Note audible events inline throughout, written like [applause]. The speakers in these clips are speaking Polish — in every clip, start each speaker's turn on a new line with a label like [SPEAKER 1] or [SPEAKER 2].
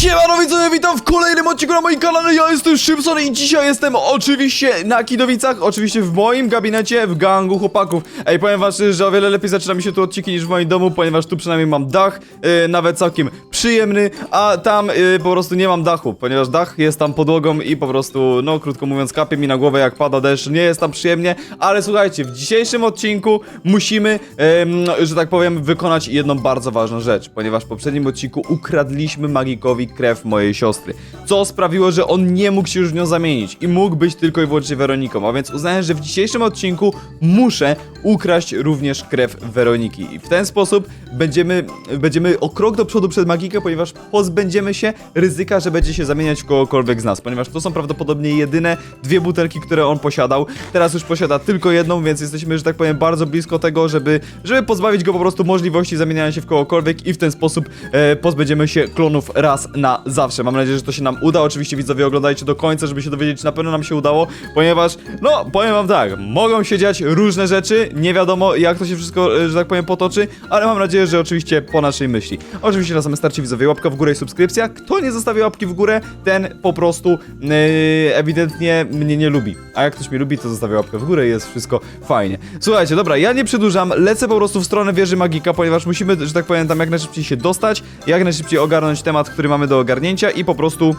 [SPEAKER 1] Siemano widzowie, witam w kolejnym odcinku na moim kanale, ja jestem Szybson i dzisiaj jestem oczywiście na Kidowicach, oczywiście w moim gabinecie, w gangu chłopaków. Ej, powiem szczerze, że o wiele lepiej zaczyna mi się tu odcinki niż w moim domu, ponieważ tu przynajmniej mam dach, yy, nawet całkiem przyjemny, a tam yy, po prostu nie mam dachu, ponieważ dach jest tam podłogą i po prostu, no krótko mówiąc, kapie mi na głowę jak pada deszcz, nie jest tam przyjemnie, ale słuchajcie, w dzisiejszym odcinku musimy, em, że tak powiem, wykonać jedną bardzo ważną rzecz, ponieważ w poprzednim odcinku ukradliśmy magikowi krew mojej siostry, co sprawiło, że on nie mógł się już w nią zamienić i mógł być tylko i wyłącznie Weroniką, a więc uznałem, że w dzisiejszym odcinku muszę ukraść również krew Weroniki. I w ten sposób będziemy, będziemy o krok do przodu przed magikę, ponieważ pozbędziemy się ryzyka, że będzie się zamieniać w kogokolwiek z nas, ponieważ to są prawdopodobnie jedyne dwie butelki, które on posiadał, teraz już posiada tylko jedną, więc jesteśmy, że tak powiem, bardzo blisko tego, żeby, żeby pozbawić go po prostu możliwości zamieniania się w kogokolwiek i w ten sposób e, pozbędziemy się klonów raz na zawsze. Mam nadzieję, że to się nam uda. Oczywiście widzowie oglądajcie do końca, żeby się dowiedzieć, czy na pewno nam się udało, ponieważ, no, powiem wam tak, mogą się dziać różne rzeczy, nie wiadomo jak to się wszystko, e, że tak powiem, potoczy, ale mam nadzieję, że oczywiście po naszej myśli. Oczywiście na samym starcie widzowie łapka w górę i subskrypcja. Kto nie zostawi łapki w górę, ten po prostu e, ewidentnie mnie nie lubi. A jak ktoś mnie lubi, to zostawia łapkę w górę i jest wszystko fajnie. Słuchajcie, dobra, ja nie przedłużam, lecę po prostu w stronę wieży magika, ponieważ musimy, że tak powiem, tam jak najszybciej się dostać, jak najszybciej ogarnąć temat, który mamy do ogarnięcia i po prostu...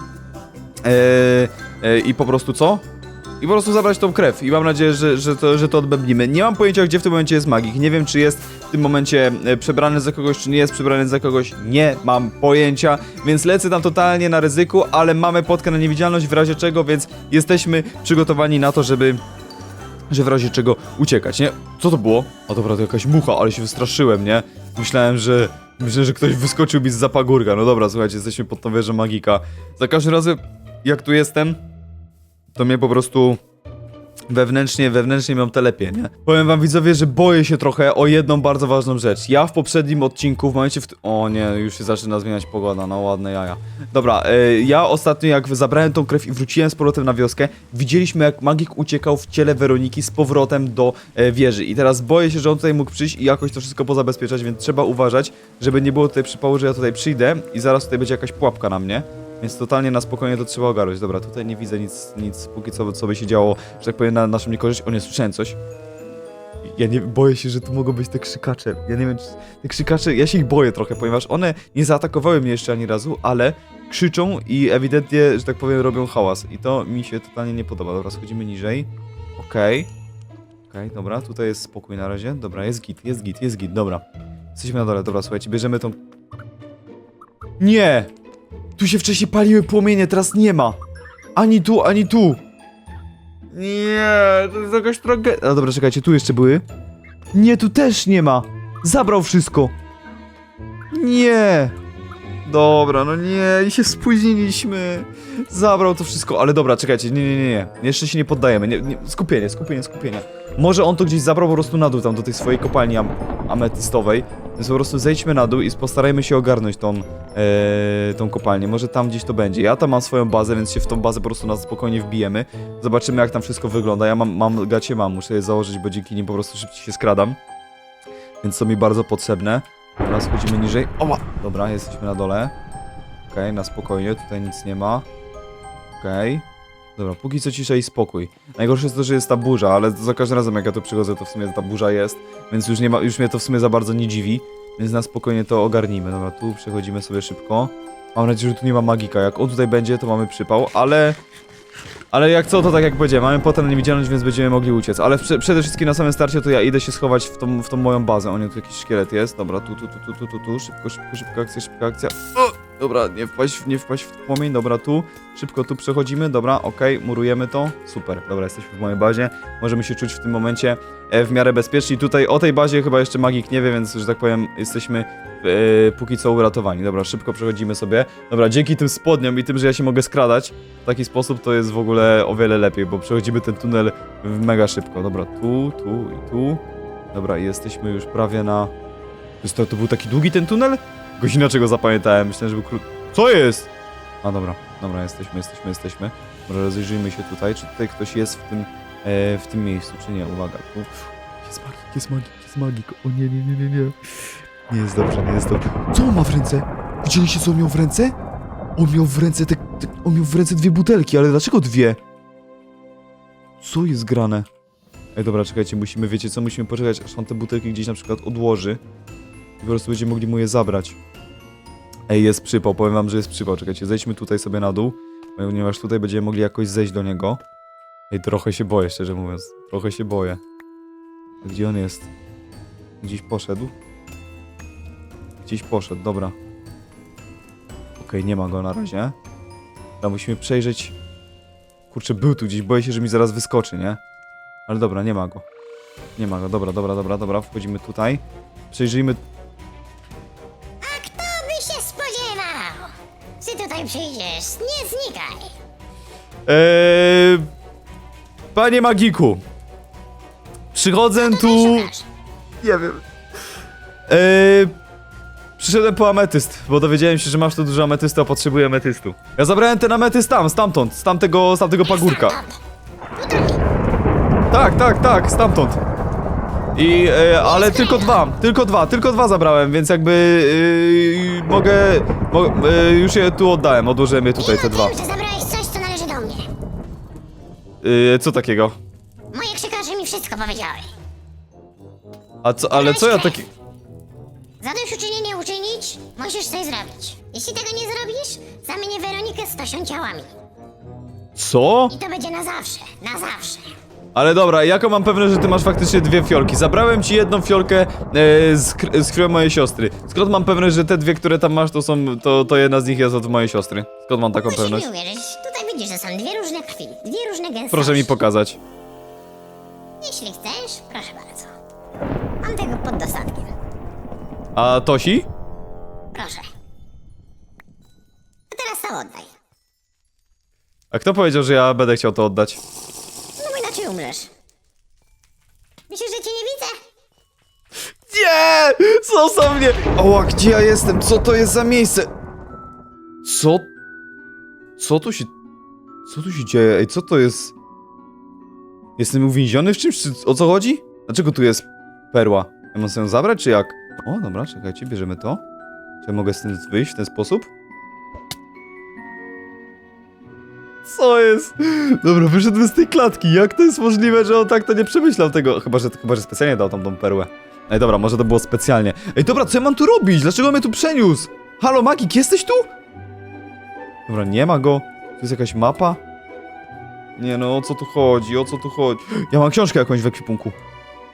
[SPEAKER 1] E, e, I po prostu co? I po prostu zabrać tą krew i mam nadzieję, że, że, to, że to odbębnimy. Nie mam pojęcia, gdzie w tym momencie jest magik. Nie wiem, czy jest w tym momencie e, przebrany za kogoś, czy nie jest przebrany za kogoś. Nie mam pojęcia, więc lecę tam totalnie na ryzyku, ale mamy podkę na niewidzialność w razie czego, więc jesteśmy przygotowani na to, żeby że w razie czego uciekać, nie? Co to było? A dobra, to jakaś mucha, ale się wystraszyłem, nie? Myślałem, że... Myślę, że ktoś wyskoczył mi z zapagórka. No dobra, słuchajcie, jesteśmy pod tą wieżą magika. Za każdym razem, jak tu jestem, to mnie po prostu wewnętrznie, wewnętrznie mam telepie, nie? Powiem wam widzowie, że boję się trochę o jedną bardzo ważną rzecz. Ja w poprzednim odcinku, w momencie w... O nie, już się zaczyna zmieniać pogoda, no ładne jaja. Dobra, e, ja ostatnio jak zabrałem tą krew i wróciłem z powrotem na wioskę, widzieliśmy jak magik uciekał w ciele Weroniki z powrotem do e, wieży. I teraz boję się, że on tutaj mógł przyjść i jakoś to wszystko pozabezpieczać, więc trzeba uważać, żeby nie było tutaj przypału, że ja tutaj przyjdę i zaraz tutaj będzie jakaś pułapka na mnie. Więc totalnie na spokojnie to trzeba ogarnąć. Dobra, tutaj nie widzę nic, nic póki co, co by się działo, że tak powiem, na naszą niekorzyść. O nie, słyszałem coś. Ja nie boję się, że tu mogą być te krzykacze. Ja nie wiem, czy te krzykacze, ja się ich boję trochę, ponieważ one nie zaatakowały mnie jeszcze ani razu, ale krzyczą i ewidentnie, że tak powiem, robią hałas. I to mi się totalnie nie podoba. Dobra, schodzimy niżej. Okej. Okej, dobra, tutaj jest spokój na razie. Dobra, jest git, jest git, jest git, dobra. Jesteśmy na dole, dobra, słuchajcie, bierzemy tą... Nie! Tu się wcześniej paliły płomienie, teraz nie ma. Ani tu, ani tu. Nie, to jest jakaś tragedia. No dobra, czekajcie, tu jeszcze były. Nie, tu też nie ma. Zabrał wszystko. Nie. Dobra, no nie, i się spóźniliśmy. Zabrał to wszystko, ale dobra, czekajcie, nie, nie, nie, nie. Jeszcze się nie poddajemy. Nie, nie. Skupienie, skupienie, skupienie. Może on to gdzieś zabrał po prostu na dół, tam do tej swojej kopalni am ametystowej. Więc po prostu zejdźmy na dół i postarajmy się ogarnąć tą, e, tą kopalnię. Może tam gdzieś to będzie. Ja tam mam swoją bazę, więc się w tą bazę po prostu na spokojnie wbijemy. Zobaczymy jak tam wszystko wygląda. Ja mam, mam gacie mam, muszę je założyć, bo dzięki nim po prostu szybciej się skradam. Więc to mi bardzo potrzebne. Teraz schodzimy niżej. Oła! Dobra, jesteśmy na dole. Okej, na spokojnie, tutaj nic nie ma. Okej. Dobra, póki co cisza i spokój. Najgorsze jest to, że jest ta burza, ale za każdym razem jak ja tu przychodzę, to w sumie ta burza jest, więc już nie ma, już mnie to w sumie za bardzo nie dziwi, więc na spokojnie to ogarnijmy. Dobra, tu przechodzimy sobie szybko. Mam nadzieję, że tu nie ma magika. Jak on tutaj będzie, to mamy przypał, ale... Ale jak co, to tak jak powiedziałem, mamy potem niewidzialność, więc będziemy mogli uciec. Ale prze przede wszystkim na samym starcie to ja idę się schować w tą, w tą moją bazę. O nie, tu jakiś szkielet jest. Dobra, tu, tu, tu, tu, tu, tu. Szybko, szybko, szybka akcja, szybka akcja. O! Dobra, nie wpaść, nie wpaść w płomień, dobra, tu. Szybko tu przechodzimy, dobra, okej, murujemy to. Super, dobra, jesteśmy w mojej bazie. Możemy się czuć w tym momencie e, w miarę bezpieczni. Tutaj o tej bazie chyba jeszcze magik nie wie, więc, że tak powiem, jesteśmy e, póki co uratowani. Dobra, szybko przechodzimy sobie. Dobra, dzięki tym spodniom i tym, że ja się mogę skradać, w taki sposób to jest w ogóle o wiele lepiej, bo przechodzimy ten tunel mega szybko. Dobra, tu, tu i tu. Dobra, jesteśmy już prawie na... To, to był taki długi ten tunel? Jakoś inaczej go zapamiętałem, myślałem, że był krótki. Co jest? A dobra, dobra, jesteśmy, jesteśmy, jesteśmy. Może rozejrzyjmy się tutaj, czy tutaj ktoś jest w tym, e, w tym miejscu, czy nie. Uwaga, tu. Jest magik, jest magik, jest magik. O nie, nie, nie, nie, nie. Nie jest dobrze, nie jest dobrze. Co on ma w ręce? Widzieliście, co on miał w ręce? On miał w ręce te, te... On miał w ręce dwie butelki, ale dlaczego dwie? Co jest grane? Ej, dobra, czekajcie, musimy, wiecie co, musimy poczekać, aż on te butelki gdzieś na przykład odłoży. I po prostu będziemy mogli mu je zabrać. Ej, jest przypał, powiem wam, że jest przypał. Czekajcie, zejdźmy tutaj sobie na dół, ponieważ tutaj będziemy mogli jakoś zejść do niego. Ej, trochę się boję, szczerze mówiąc. Trochę się boję. A Gdzie on jest? Gdzieś poszedł? Gdzieś poszedł, dobra. Okej, nie ma go na razie. Dobra, musimy przejrzeć... Kurczę, był tu gdzieś, boję się, że mi zaraz wyskoczy, nie? Ale dobra, nie ma go. Nie ma go, dobra, dobra, dobra, dobra, wchodzimy tutaj. Przejrzyjmy...
[SPEAKER 2] Ty tutaj przyjdziesz, nie znikaj.
[SPEAKER 1] Eee... Panie Magiku! Przychodzę tu...
[SPEAKER 2] Szukasz.
[SPEAKER 1] Nie wiem. Eee, przyszedłem po ametyst, bo dowiedziałem się, że masz tu dużo ametystu, a potrzebuję ametystu. Ja zabrałem ten ametyst tam, stamtąd, z tamtego, z tamtego pagórka.
[SPEAKER 2] Stamtąd. Tutaj.
[SPEAKER 1] Tak, tak, tak, stamtąd. I, e, ale tylko dwa, tylko dwa, tylko dwa zabrałem, więc jakby yy, mogę, mo, e, już je tu oddałem, odłożyłem je tutaj, te
[SPEAKER 2] Mimo
[SPEAKER 1] dwa.
[SPEAKER 2] tym, że zabrałeś coś, co należy do mnie.
[SPEAKER 1] Yy, co takiego?
[SPEAKER 2] Moje krzykarze mi wszystko powiedziały.
[SPEAKER 1] A co, ale co ja taki...
[SPEAKER 2] Zadośćuczynienie uczynić, musisz coś zrobić. Jeśli tego nie zrobisz, zamienię Weronikę z Tosią ciałami.
[SPEAKER 1] Co?
[SPEAKER 2] I to będzie na zawsze, na zawsze.
[SPEAKER 1] Ale dobra, jaką mam pewność, że ty masz faktycznie dwie fiolki? Zabrałem ci jedną fiolkę e, z, z krwią mojej siostry. Skąd mam pewność, że te dwie, które tam masz, to są, to, to jedna z nich jest od mojej siostry? Skąd mam taką pewność?
[SPEAKER 2] mi uwierzyć, tutaj widzisz, że są dwie różne krwi, dwie różne gęstości.
[SPEAKER 1] Proszę mi pokazać.
[SPEAKER 2] Jeśli chcesz, proszę bardzo. Mam tego pod dostatkiem.
[SPEAKER 1] A Tosi?
[SPEAKER 2] Proszę. A teraz to oddaj.
[SPEAKER 1] A kto powiedział, że ja będę chciał to oddać?
[SPEAKER 2] Inaczej umrzesz. Myślisz, że cię nie widzę?
[SPEAKER 1] Nie! Zostaw mnie! Oła, gdzie ja jestem? Co to jest za miejsce? Co? Co tu się... Co tu się dzieje? Ej, co to jest? Jestem uwięziony w czymś? Czy o co chodzi? Dlaczego tu jest perła? Ja mam sobie ją zabrać, czy jak? O, dobra, czekajcie, bierzemy to. Czy ja mogę stąd wyjść w ten sposób? Co jest? Dobra, wyszedłem z tej klatki. Jak to jest możliwe, że on tak to nie przemyślał tego? Chyba, że, chyba, że specjalnie dał tam tą perłę. Ej, dobra, może to było specjalnie. Ej, dobra, co ja mam tu robić? Dlaczego mnie tu przeniósł? Halo, Magik, jesteś tu? Dobra, nie ma go. Tu jest jakaś mapa? Nie no, o co tu chodzi? O co tu chodzi? Ja mam książkę jakąś w ekwipunku.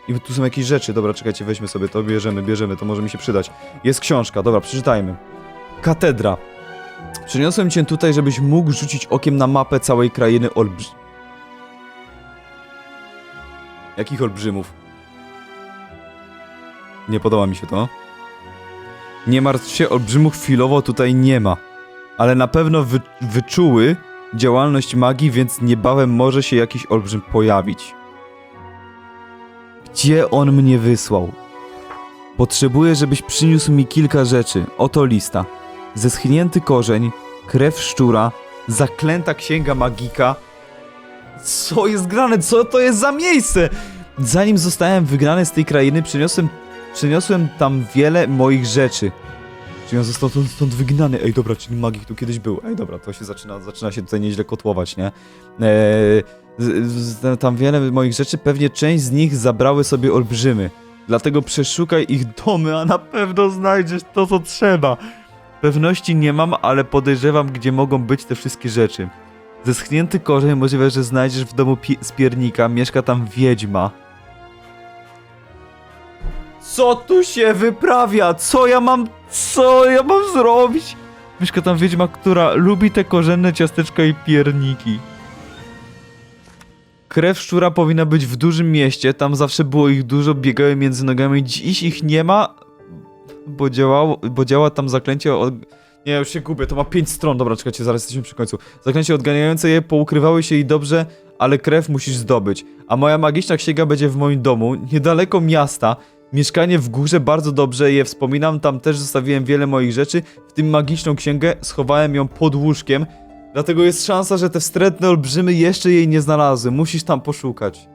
[SPEAKER 1] I tu są jakieś rzeczy. Dobra, czekajcie, weźmy sobie to, bierzemy, bierzemy, to może mi się przydać. Jest książka, dobra, przeczytajmy. Katedra. Przyniosłem cię tutaj, żebyś mógł rzucić okiem na mapę całej krainy olbrzy... Jakich olbrzymów? Nie podoba mi się to. Nie martw się, olbrzymów chwilowo tutaj nie ma. Ale na pewno wy wyczuły działalność magii, więc niebawem może się jakiś olbrzym pojawić. Gdzie on mnie wysłał? Potrzebuję, żebyś przyniósł mi kilka rzeczy. Oto lista. Zeschnięty korzeń, krew szczura, zaklęta księga magika. Co jest grane? Co to jest za miejsce? Zanim zostałem wygrany z tej krainy, przyniosłem, przyniosłem tam wiele moich rzeczy. Czyli on został stąd, stąd wygnany. Ej, dobra, czyli magik tu kiedyś był. Ej, dobra, to się zaczyna, zaczyna się tutaj nieźle kotłować, nie? Eee, z, z, tam wiele moich rzeczy, pewnie część z nich zabrały sobie olbrzymy. Dlatego przeszukaj ich domy, a na pewno znajdziesz to, co trzeba. Pewności nie mam, ale podejrzewam, gdzie mogą być te wszystkie rzeczy. Zeschnięty korzeń możliwe, że znajdziesz w domu pi- spiernika, mieszka tam wiedźma. Co tu się wyprawia? Co ja mam, co ja mam zrobić? Mieszka tam wiedźma, która lubi te korzenne ciasteczka i pierniki. Krew szczura powinna być w dużym mieście, tam zawsze było ich dużo, biegały między nogami, dziś ich nie ma, bo, działało, bo działa tam zaklęcie od... Nie, już się gubię, to ma 5 stron, dobra, czekajcie, zaraz jesteśmy przy końcu. Zaklęcie odganiające je poukrywały się i dobrze, ale krew musisz zdobyć. A moja magiczna księga będzie w moim domu, niedaleko miasta. Mieszkanie w górze bardzo dobrze je wspominam, tam też zostawiłem wiele moich rzeczy, w tym magiczną księgę, schowałem ją pod łóżkiem. Dlatego jest szansa, że te wstrętne olbrzymy jeszcze jej nie znalazły. Musisz tam poszukać.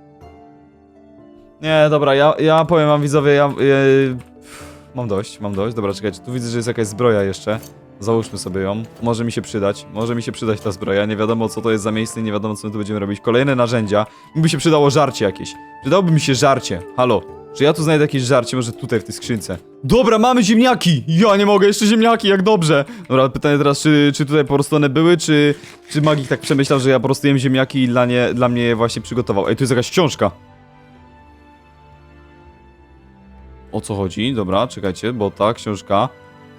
[SPEAKER 1] Nie, dobra, ja, ja powiem wam widzowie, ja... ja mam dość, mam dość. Dobra, czekajcie, tu widzę, że jest jakaś zbroja jeszcze. Załóżmy sobie ją. Może mi się przydać. Może mi się przydać ta zbroja. Nie wiadomo co to jest za miejsce nie wiadomo co my tu będziemy robić. Kolejne narzędzia. Mi by się przydało żarcie jakieś. Przydałoby mi się żarcie. Halo. Czy ja tu znajdę jakieś żarcie? Może tutaj w tej skrzynce. Dobra, mamy ziemniaki! Ja nie mogę, jeszcze ziemniaki, jak dobrze! Dobra, pytanie teraz, czy, czy tutaj po prostu one były, czy, czy magik tak przemyślał, że ja po prostu jem ziemniaki i dla, nie, dla mnie je właśnie przygotował. Ej, tu jest jakaś książka. O co chodzi? Dobra, czekajcie, bo ta książka...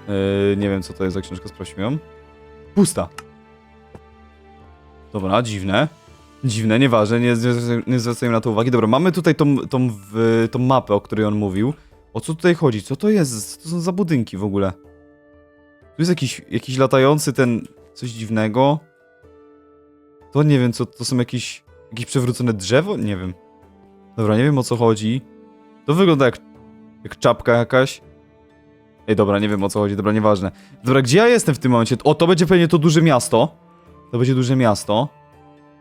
[SPEAKER 1] Yy, nie wiem, co to jest za książka, sprawdźmy ją. Pusta. Dobra, dziwne. Dziwne, nieważne, nie, nie, nie zwracajmy na to uwagi. Dobra, mamy tutaj tą, tą, w, tą mapę, o której on mówił. O co tutaj chodzi? Co to jest? Co to są za budynki w ogóle? Tu jest jakiś, jakiś latający ten... coś dziwnego. To nie wiem, co to są jakieś... jakieś przewrócone drzewo? Nie wiem. Dobra, nie wiem o co chodzi. To wygląda jak... jak czapka jakaś. Ej, dobra, nie wiem o co chodzi, dobra, nieważne. Dobra, gdzie ja jestem w tym momencie? O, to będzie pewnie to duże miasto. To będzie duże miasto.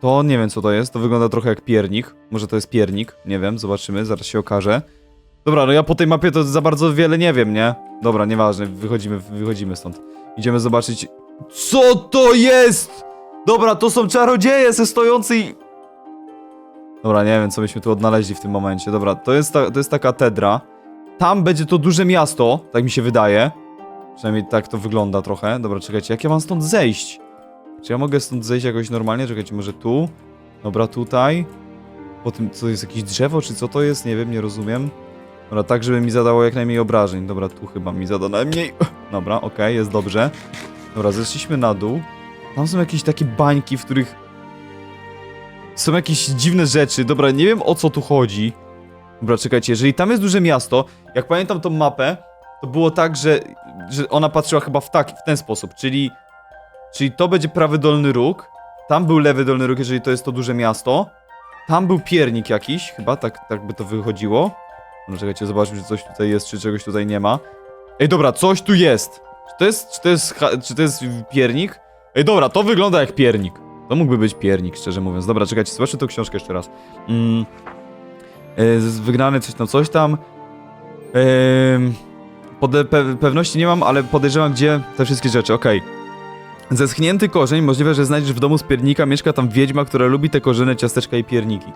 [SPEAKER 1] To nie wiem co to jest, to wygląda trochę jak piernik. Może to jest piernik, nie wiem, zobaczymy, zaraz się okaże. Dobra, no ja po tej mapie to za bardzo wiele nie wiem, nie? Dobra, nieważne, wychodzimy, wychodzimy stąd. Idziemy zobaczyć... Co to jest?! Dobra, to są czarodzieje ze stojącej... Dobra, nie wiem, co byśmy tu odnaleźli w tym momencie. Dobra, to jest ta, to jest ta katedra. Tam będzie to duże miasto, tak mi się wydaje. Przynajmniej tak to wygląda trochę. Dobra, czekajcie, jak ja mam stąd zejść? Czy ja mogę stąd zejść jakoś normalnie? Czekajcie, może tu? Dobra, tutaj. Po tym, co jest jakieś drzewo, czy co to jest? Nie wiem, nie rozumiem. Dobra, tak, żeby mi zadało jak najmniej obrażeń. Dobra, tu chyba mi zada najmniej. [laughs] Dobra, okej, jest dobrze. Dobra, zeszliśmy na dół. Tam są jakieś takie bańki, w których są jakieś dziwne rzeczy. Dobra, nie wiem o co tu chodzi. Dobra, czekajcie, jeżeli tam jest duże miasto, jak pamiętam tą mapę, to było tak, że, że ona patrzyła chyba w, tak, w ten sposób, czyli, czyli to będzie prawy dolny róg, tam był lewy dolny róg, jeżeli to jest to duże miasto, tam był piernik jakiś, chyba tak, tak by to wychodziło. No czekajcie, zobaczmy, czy coś tutaj jest, czy czegoś tutaj nie ma. Ej, dobra, coś tu jest! Czy to jest, czy to jest, czy to jest piernik? Ej, dobra, to wygląda jak piernik. To mógłby być piernik, szczerze mówiąc. Dobra, czekajcie, zobaczmy tą książkę jeszcze raz. Mm. E, wygnany coś tam, coś tam. Pode, pe, pewności nie mam, ale podejrzewam, gdzie te wszystkie rzeczy, okej. Zeschnięty korzeń, możliwe, że znajdziesz w domu z piernika, mieszka tam wiedźma, która lubi te korzenne, ciasteczka i pierniki.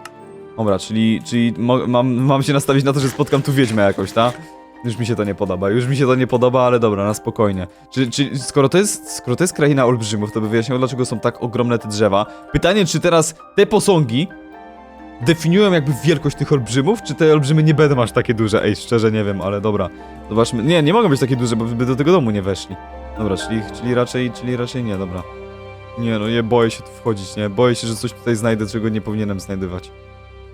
[SPEAKER 1] Dobra, czyli, czyli mam, mam się nastawić na to, że spotkam tu wiedźmę jakoś, tak? Już mi się to nie podoba, już mi się to nie podoba, ale dobra, na spokojnie. Czy, czy skoro, to jest, skoro to jest kraina olbrzymów, to by wyjaśniało, dlaczego są tak ogromne te drzewa. Pytanie, czy teraz te posągi definiują jakby wielkość tych olbrzymów, czy te olbrzymy nie będą aż takie duże? Ej, szczerze nie wiem, ale dobra. Zobaczmy. Nie, nie mogą być takie duże, bo by do tego domu nie weszli. Dobra, czyli, czyli raczej, czyli raczej nie, dobra. Nie no, nie boję się tu wchodzić, nie? Boję się, że coś tutaj znajdę, czego nie powinienem znajdywać.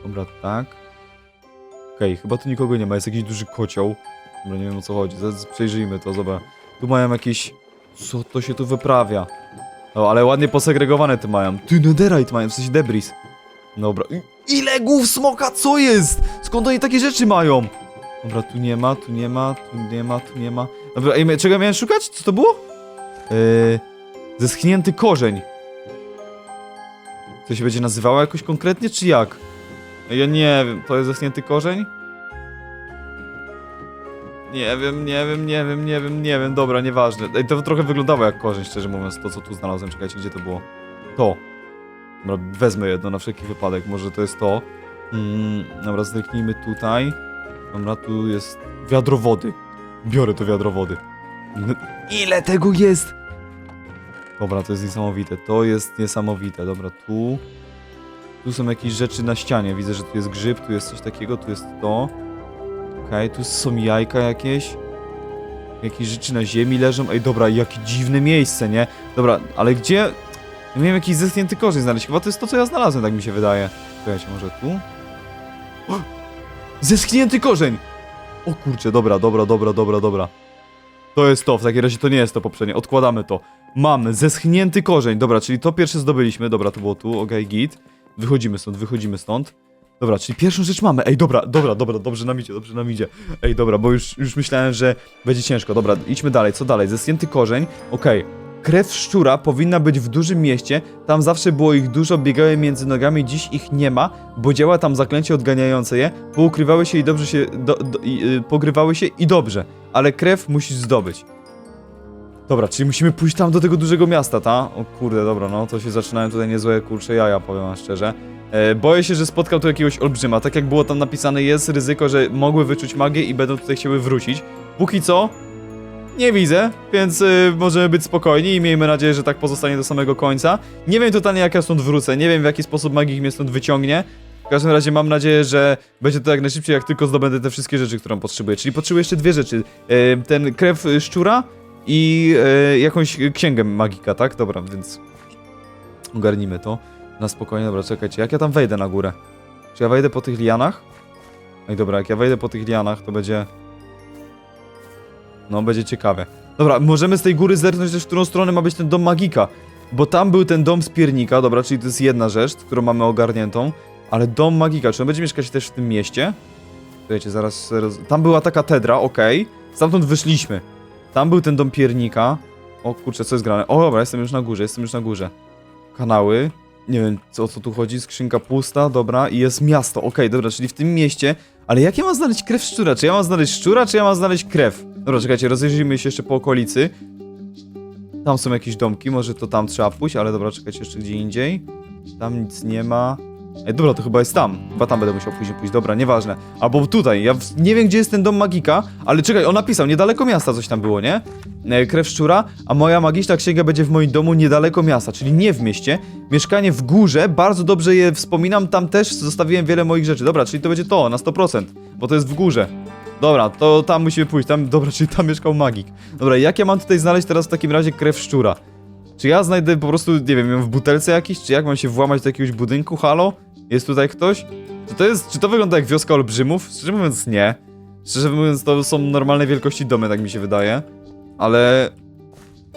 [SPEAKER 1] Dobra, tak. Okej, chyba tu nikogo nie ma, jest jakiś duży kocioł. Dobra, nie wiem o co chodzi, zaraz przejrzyjmy to, zobacz. Tu mają jakieś... Co to się tu wyprawia? No, ale ładnie posegregowane te mają. Ty, netherite mają, w sensie debris. Dobra. I- Ile głów smoka, co jest? Skąd oni takie rzeczy mają? Dobra, tu nie ma, tu nie ma, tu nie ma, tu nie ma. Dobra, ej, czego ja miałem szukać? Co to było? Yy, zeschnięty korzeń. To się będzie nazywało jakoś konkretnie, czy jak? Ja nie wiem, to jest zeschnięty korzeń? Nie wiem, nie wiem, nie wiem, nie wiem, nie wiem, dobra, nieważne. Ej, to trochę wyglądało jak korzeń, szczerze mówiąc, to co tu znalazłem. Czekajcie, gdzie to było? To. Dobra, wezmę jedno na wszelki wypadek, może to jest to. Mm, dobra, zerknijmy tutaj. Dobra, tu jest wiadro wody. Biorę to wiadro wody. No, ile tego jest? Dobra, to jest niesamowite, to jest niesamowite. Dobra, tu... Tu są jakieś rzeczy na ścianie. Widzę, że tu jest grzyb, tu jest coś takiego, tu jest to. Okej, tu są jajka jakieś. Jakieś rzeczy na ziemi leżą. Ej, dobra, jakie dziwne miejsce, nie? Dobra, ale gdzie... Ja miałem jakiś zeschnięty korzeń znaleźć. Chyba to jest to, co ja znalazłem, tak mi się wydaje. Czekajcie, może tu? O! Zeschnięty korzeń! O kurczę, dobra, dobra, dobra, dobra, dobra. To jest to, w takim razie to nie jest to poprzednie. Odkładamy to. Mamy zeschnięty korzeń. Dobra, czyli to pierwsze zdobyliśmy. Dobra, to było tu, okej, git. Wychodzimy stąd, wychodzimy stąd. Dobra, czyli pierwszą rzecz mamy. Ej, dobra, dobra, dobra, dobrze nam idzie, dobrze nam idzie. Ej, dobra, bo już, już myślałem, że będzie ciężko. Dobra, idźmy dalej, co dalej? Zeschnięty korzeń, okej. Krew szczura powinna być w dużym mieście, tam zawsze było ich dużo, biegały między nogami, dziś ich nie ma, bo działa tam zaklęcie odganiające je, poukrywały się i dobrze się, do, do, i, y, pogrywały się i dobrze, ale krew musisz zdobyć. Dobra, czyli musimy pójść tam do tego dużego miasta, ta? O kurde, dobra, no to się zaczynają tutaj niezłe kurcze jaja, powiem szczerze. E, boję się, że spotkał tu jakiegoś olbrzyma. Tak jak było tam napisane, jest ryzyko, że mogły wyczuć magię i będą tutaj chciały wrócić. Póki co, nie widzę, więc y, możemy być spokojni i miejmy nadzieję, że tak pozostanie do samego końca. Nie wiem totalnie jak ja stąd wrócę, nie wiem w jaki sposób magik mnie stąd wyciągnie. W każdym razie mam nadzieję, że będzie to jak najszybciej, jak tylko zdobędę te wszystkie rzeczy, które potrzebuję. Czyli potrzebuję jeszcze dwie rzeczy. E, ten krew y, szczura i jakąś księgę magika, tak? Dobra, więc ogarnijmy to. Na spokojnie, dobra, czekajcie, jak ja tam wejdę na górę? Czy ja wejdę po tych lianach? Ej, dobra, jak ja wejdę po tych lianach, to będzie... No, będzie ciekawe. Dobra, możemy z tej góry zerknąć też, w którą stronę ma być ten dom magika. Bo tam był ten dom z piernika, dobra, czyli to jest jedna rzecz, którą mamy ogarniętą. Ale dom magika, czy on będzie mieszkać też w tym mieście? Słuchajcie, zaraz... zaraz tam była ta katedra, okej. Stamtąd wyszliśmy. Tam był ten dom piernika. O kurczę, co jest grane? O, dobra, jestem już na górze, jestem już na górze. Kanały. Nie wiem, co, o co tu chodzi. Skrzynka pusta, dobra. I jest miasto, okej, dobra, czyli w tym mieście. Ale jak ja mam znaleźć krew szczura? Czy ja mam znaleźć szczura, czy ja mam znaleźć krew? Dobra, czekajcie, rozejrzyjmy się jeszcze po okolicy. Tam są jakieś domki, może to tam trzeba pójść, ale dobra, czekajcie jeszcze gdzie indziej. Tam nic nie ma. Ej, dobra, to chyba jest tam. Chyba tam będę musiał później pójść. Dobra, nieważne. Albo tutaj. Ja nie wiem, gdzie jest ten dom magika, ale czekaj, on napisał, niedaleko miasta coś tam było, nie? E, krew szczura, a moja magiczna księga będzie w moim domu niedaleko miasta, czyli nie w mieście. Mieszkanie w górze, bardzo dobrze je wspominam, tam też zostawiłem wiele moich rzeczy. Dobra, czyli to będzie to, na 100%, bo to jest w górze. Dobra, to tam musimy pójść, tam, dobra, [laughs] czyli tam mieszkał magik. Dobra, jak ja mam tutaj znaleźć teraz w takim razie krew szczura? Czy ja znajdę po prostu, nie wiem, ją w butelce jakiś, czy jak mam się włamać do jakiegoś budynku, halo? Jest tutaj ktoś? Czy to jest, czy to wygląda jak wioska olbrzymów? Szczerze mówiąc nie. Szczerze mówiąc to są normalnej wielkości domy, tak mi się wydaje. Ale...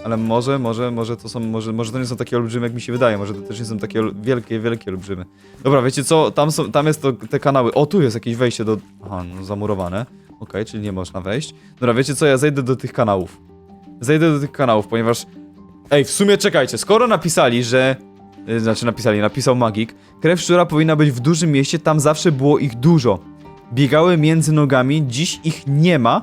[SPEAKER 1] Ale może, może, może to są, może, może to nie są takie olbrzymy, jak mi się wydaje, może to też nie są takie wielkie, wielkie olbrzymy. Dobra, wiecie co, tam są, tam jest to, te kanały, o tu jest jakieś wejście do, aha, no zamurowane, okej, czyli nie można wejść. Dobra, wiecie co, ja zejdę do tych kanałów. Zejdę do tych kanałów, ponieważ, ej, w sumie czekajcie, skoro napisali, że, y, znaczy napisali, napisał magik, krew szczura powinna być w dużym mieście, tam zawsze było ich dużo. Biegały między nogami, dziś ich nie ma,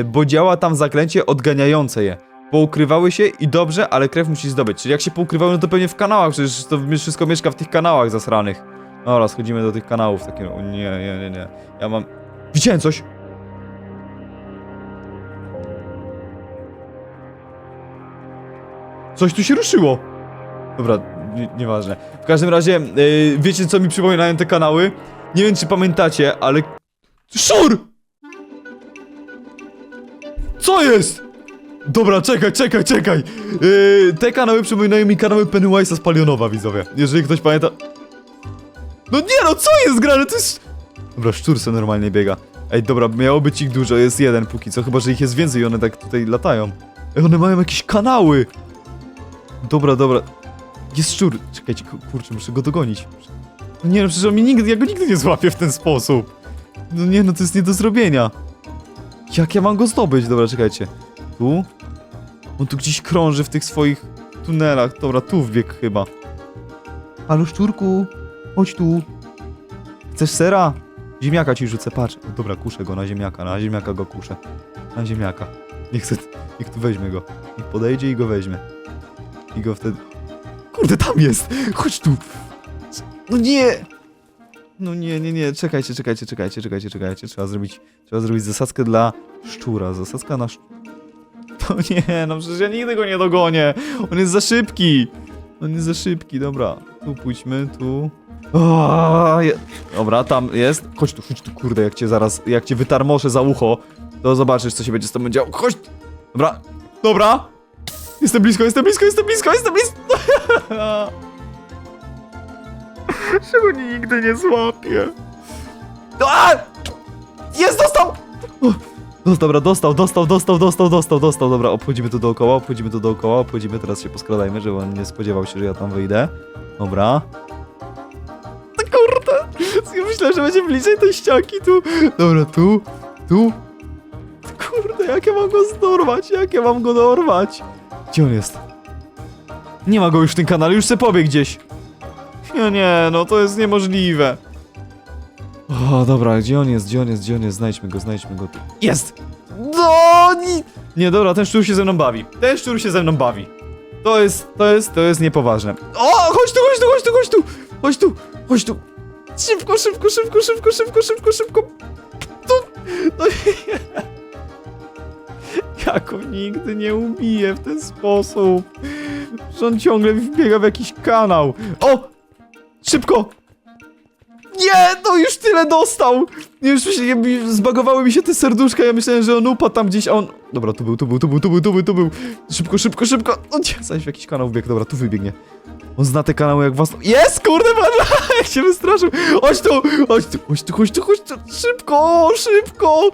[SPEAKER 1] e, bo działa tam zaklęcie odganiające je. Poukrywały się i dobrze, ale krew musi zdobyć. Czyli jak się poukrywały, no to pewnie w kanałach, przecież to wszystko mieszka w tych kanałach zasranych. Dobra, schodzimy do tych kanałów, takie, nie, nie, nie, nie. Ja mam... Widziałem coś! Coś tu się ruszyło! Dobra, nie, nieważne. W każdym razie, e, wiecie co mi przypominają te kanały? Nie wiem czy pamiętacie, ale... Szur! Co jest? Dobra, czekaj, czekaj, czekaj. Yy, te kanały przypominają mi kanały Pennywise'a z Palionowa, widzowie. Jeżeli ktoś pamięta... No nie no, co jest grane? To jest... Dobra, szczur se normalnie biega. Ej, dobra, miało być ich dużo, jest jeden póki co, chyba że ich jest więcej i one tak tutaj latają. Ej, one mają jakieś kanały. Dobra, dobra. Jest szczur. Czekajcie, ku- kurczę, muszę go dogonić. No nie no, przecież on nigdy, ja go nigdy nie złapię w ten sposób. No nie no, to jest nie do zrobienia. Jak ja mam go zdobyć? Dobra, czekajcie. Tu? On tu gdzieś krąży w tych swoich tunelach. Dobra, tu wbiegł chyba. Halo, szczurku. Chodź tu. Chcesz sera? Ziemniaka ci rzucę, patrz. O, dobra, kuszę go na ziemniaka, na ziemniaka go kuszę. Na ziemniaka. Niech, se, niech tu weźmie go. Niech podejdzie i go weźmie. I go wtedy... Kurde, tam jest! Chodź tu! No nie! No nie, nie, nie, czekajcie, czekajcie, czekajcie, czekajcie, czekajcie. Trzeba zrobić, trzeba zrobić zasadzkę dla szczura. Zasadzka na szczura. To nie, no przecież ja nigdy go nie dogonię. On jest za szybki. On jest za szybki, dobra. Tu pójdźmy, tu. O, je... Dobra, tam jest. Chodź tu, chodź tu, kurde, jak cię zaraz, jak cię wytarmoszę za ucho, to zobaczysz, co się będzie z tobą działo. Chodź! Dobra, dobra! Jestem blisko, jestem blisko, jestem blisko, jestem blisko! [laughs] Czego nigdy nie złapię? A! Jest, dostał! No dobra, dostał, dostał, dostał, dostał, dostał, dostał. Dobra, obchodzimy to dookoła, obchodzimy to dookoła, obchodzimy, teraz się poskradajmy, żeby on nie spodziewał się, że ja tam wyjdę. Dobra. No kurde! Myślę, że będzie bliżej tej ścianki tu. Dobra, tu, tu. Kurde, jak ja mam go zdorwać? Jak ja mam go dorwać? Gdzie on jest? Nie ma go już w tym kanale, już se pobiegł gdzieś. Nie, nie, no to jest niemożliwe. O, dobra, gdzie on jest, gdzie on jest, gdzie on jest? Znajdźmy go, znajdźmy go. Jest! No, nie. nie, dobra, ten szczur się ze mną bawi. Ten szczur się ze mną bawi. To jest, to jest, to jest niepoważne. O, chodź tu, chodź tu, chodź tu, chodź tu, chodź tu, chodź tu. Szybko, szybko, szybko, szybko, szybko, szybko, szybko. Tu, no [laughs] [laughs] Ja go nigdy nie ubiję w ten sposób. Że on ciągle wbiega w jakiś kanał. O! Szybko! Nie, no już tyle dostał! Już się, zbagowały mi się te serduszka, ja myślałem, że on upadł tam gdzieś, a on... Dobra, tu był, tu był, tu był, tu był, tu był, tu był. Szybko, szybko, szybko! O nie, zaś w jakiś kanał wbiegł, dobra, tu wybiegnie. On zna te kanały jak własną... Jest, kurde, patrz, [laughs] jak się wystraszył! Chodź tu, chodź tu, chodź tu, chodź tu, chodź tu, szybko, szybko,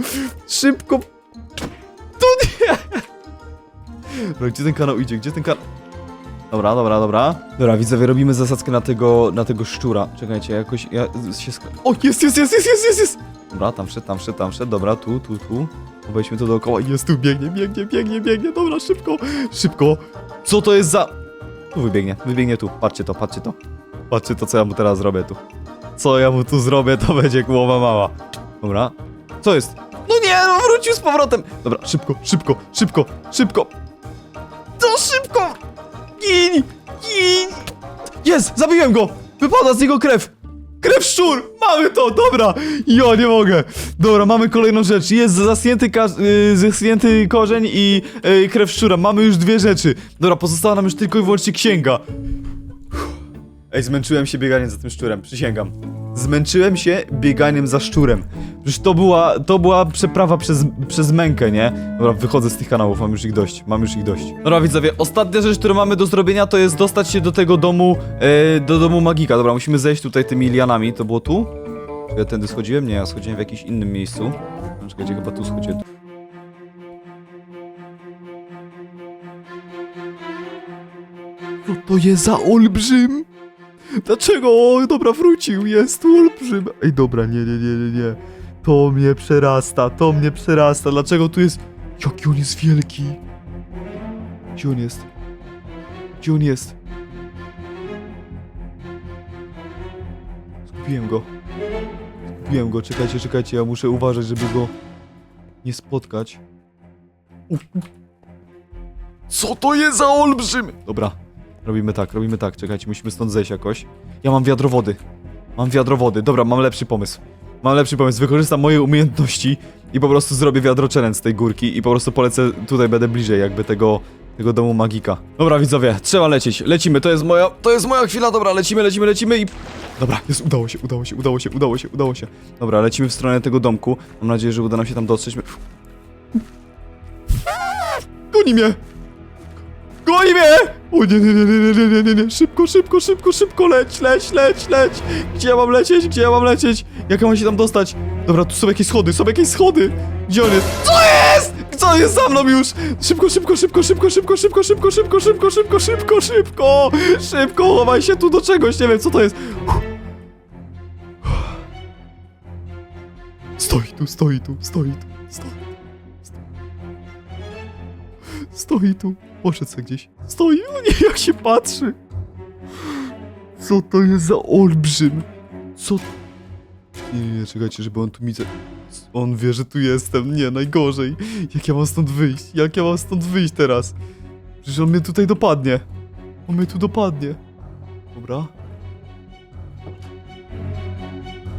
[SPEAKER 1] szybko. Dobra, gdzie ten kanał idzie, gdzie ten kanał... Dobra, dobra, dobra. Dobra, widzowie, robimy zasadzkę na tego, na tego szczura. Czekajcie, jakoś, ja się. O, jest, jest, jest, jest, jest, jest, jest! Dobra, tam wszedł, tam wszedł, tam wszedł, dobra, tu, tu, tu. Wejdźmy to dookoła, jest tu, biegnie, biegnie, biegnie, biegnie, dobra, szybko, szybko. Co to jest za... Tu wybiegnie, wybiegnie tu, patrzcie to, patrzcie to. Patrzcie to, co ja mu teraz zrobię tu. Co ja mu tu zrobię, to będzie głowa mała. Dobra, co jest? No nie, no wrócił z powrotem. Dobra, szybko, szybko, szybko, szybko. To szybko! Gin! Gin! Jest! Zabiłem go! Wypada z niego krew! Krew szczur! Mamy to! Dobra! Ja nie mogę! Dobra, mamy kolejną rzecz. Jest zasnięty, y, zasnięty korzeń i y, krew szczura. Mamy już dwie rzeczy. Dobra, pozostała nam już tylko i wyłącznie księga. Ej, zmęczyłem się bieganiem za tym szczurem, przysięgam. Zmęczyłem się bieganiem za szczurem. Przecież to była, to była przeprawa przez, przez mękę, nie? Dobra, wychodzę z tych kanałów, mam już ich dość, mam już ich dość. Dobra, widzowie, ostatnia rzecz, którą mamy do zrobienia, to jest dostać się do tego domu, e, do domu magika. Dobra, musimy zejść tutaj tymi lianami. To było tu? Czy ja tędy schodziłem? Nie, ja schodziłem w jakimś innym miejscu. Czekajcie, chyba tu schodziłem. Co to jest za olbrzym? Dlaczego? O, dobra, wrócił, jest olbrzym. Ej, dobra, nie, nie, nie, nie, nie. To mnie przerasta, to mnie przerasta. Dlaczego tu jest... Jaki on jest wielki. Gdzie on jest? Gdzie on jest? Zgubiłem go. Zgubiłem go, czekajcie, czekajcie, ja muszę uważać, żeby go nie spotkać. Co to jest za olbrzym? Dobra, robimy tak, robimy tak, czekajcie, musimy stąd zejść jakoś. Ja mam wiadro wody. Mam wiadro wody. Dobra, mam lepszy pomysł. Mam lepszy pomysł. Wykorzystam moje umiejętności i po prostu zrobię wiadro challenge z tej górki i po prostu polecę, tutaj będę bliżej jakby tego, tego domu magika. Dobra, widzowie, trzeba lecieć. Lecimy, to jest moja, to jest moja chwila, dobra, lecimy, lecimy, lecimy i... Dobra, jest, udało się, udało się, udało się, udało się, udało się. Dobra, lecimy w stronę tego domku. Mam nadzieję, że uda nam się tam dotrzeć. Goni mnie! Goni mnie! O nie, nie, nie, nie, nie, nie, nie, nie, szybko, szybko, szybko, szybko, leć, leć, leć, leć! Gdzie ja mam lecieć, gdzie ja mam lecieć? Jak ja mam się tam dostać? Dobra, tu są jakieś schody, są jakieś schody! Gdzie on jest? Co jest? Co jest za mną już? Szybko, szybko, szybko, szybko, szybko, szybko, szybko, szybko, szybko, szybko, szybko, szybko! Szybko, chowaj się tu do czegoś, nie wiem co to jest. Stoi tu, stoi tu, stoi tu, stoi. Stoi tu. Poszedł sobie gdzieś. Stoi, o nie, jak się patrzy. Co to jest za olbrzym? Co? Nie, nie, nie, czekajcie, żeby on tu mi... On wie, że tu jestem. Nie, najgorzej. Jak ja mam stąd wyjść? Jak ja mam stąd wyjść teraz? Przecież on mnie tutaj dopadnie. On mnie tu dopadnie. Dobra.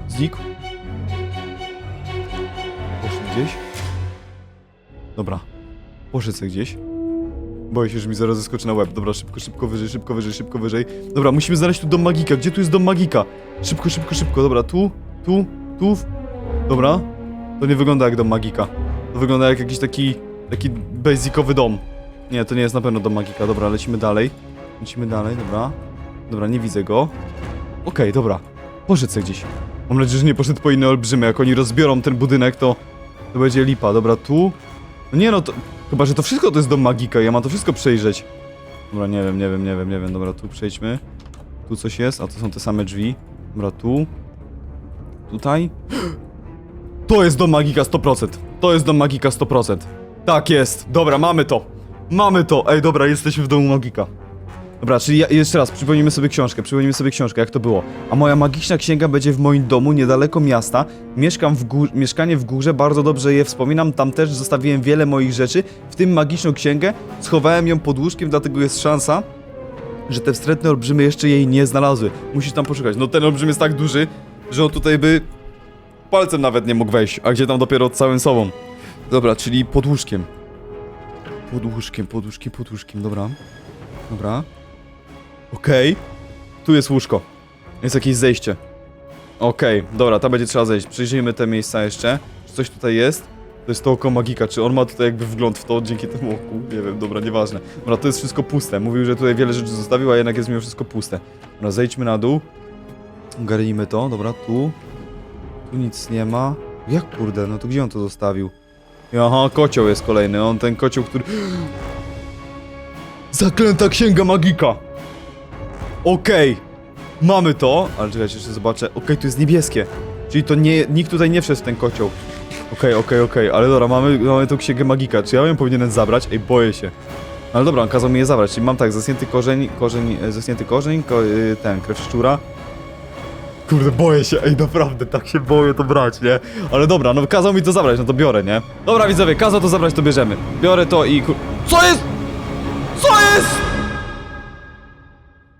[SPEAKER 1] Znikł. Poszedł gdzieś. Dobra. Poszedł sobie gdzieś. Boję się, że mi zaraz zeskoczy na łeb. Dobra, szybko, szybko wyżej, szybko wyżej, szybko wyżej. Dobra, musimy znaleźć tu dom magika. Gdzie tu jest dom magika? Szybko, szybko, szybko. Dobra, tu, tu, tu. Dobra. To nie wygląda jak dom magika. To wygląda jak jakiś taki, taki basicowy dom. Nie, to nie jest na pewno dom magika. Dobra, lecimy dalej. Lecimy dalej, dobra. Dobra, nie widzę go. Okej, dobra. Poszedł sobie gdzieś. Mam nadzieję, że nie poszedł po inne olbrzymy. Jak oni rozbiorą ten budynek, to, to będzie lipa. Dobra, tu. Nie no, to... Chyba, że to wszystko to jest dom magika, ja mam to wszystko przejrzeć. Dobra, nie wiem, nie wiem, nie wiem, nie wiem, dobra, tu przejdźmy. Tu coś jest, a to są te same drzwi. Dobra, tu. Tutaj. [gasps] To jest dom magika 100%. To jest dom magika 100%. Tak jest, dobra, mamy to. Mamy to. Ej, dobra, jesteśmy w domu magika. Dobra, czyli ja, jeszcze raz, przypomnijmy sobie książkę, przypomnijmy sobie książkę, jak to było. A moja magiczna księga będzie w moim domu, niedaleko miasta. Mieszkam w gó- mieszkanie w górze, bardzo dobrze je wspominam. Tam też zostawiłem wiele moich rzeczy, w tym magiczną księgę. Schowałem ją pod łóżkiem, dlatego jest szansa, że te wstrętne olbrzymy jeszcze jej nie znalazły. Musisz tam poszukać. No ten olbrzym jest tak duży, że on tutaj by palcem nawet nie mógł wejść, a gdzie tam dopiero całym sobą. Dobra, czyli pod łóżkiem. Pod łóżkiem, pod łóżkiem, pod łóżkiem, dobra. Dobra. Okej. Tu jest łóżko. Jest jakieś zejście. Okej, dobra, tam będzie trzeba zejść. Przyjrzyjmy te miejsca jeszcze. Czy coś tutaj jest? To jest to oko magika. Czy on ma tutaj jakby wgląd w to dzięki temu oku? Nie wiem, dobra, nieważne. Dobra, to jest wszystko puste. Mówił, że tutaj wiele rzeczy zostawił, a jednak jest mimo wszystko puste. Dobra, zejdźmy na dół. Ogarnijmy to. Dobra, tu. Tu nic nie ma. Jak kurde, no to gdzie on to zostawił? Aha, kocioł jest kolejny. On ten kocioł, który... [gasps] Zaklęta księga magika! Okej, mamy to, ale czekajcie, jeszcze zobaczę. Okej, tu jest niebieskie, czyli to nie, nikt tutaj nie wszedł w ten kocioł. Okej, okej, okej, ale dobra, mamy, mamy tą księgę magika. Czy ja ją powinienem zabrać? Ej, boję się. Ale dobra, on kazał mi je zabrać, czyli mam tak, zasnięty korzeń, korzeń, e, zasnięty korzeń, ko, y, ten, krew szczura. Kurde, boję się, ej, naprawdę, tak się boję to brać, nie? Ale dobra, no kazał mi to zabrać, no to biorę, nie? Dobra, widzowie, kazał to zabrać, to bierzemy. Biorę to i kur... Co jest?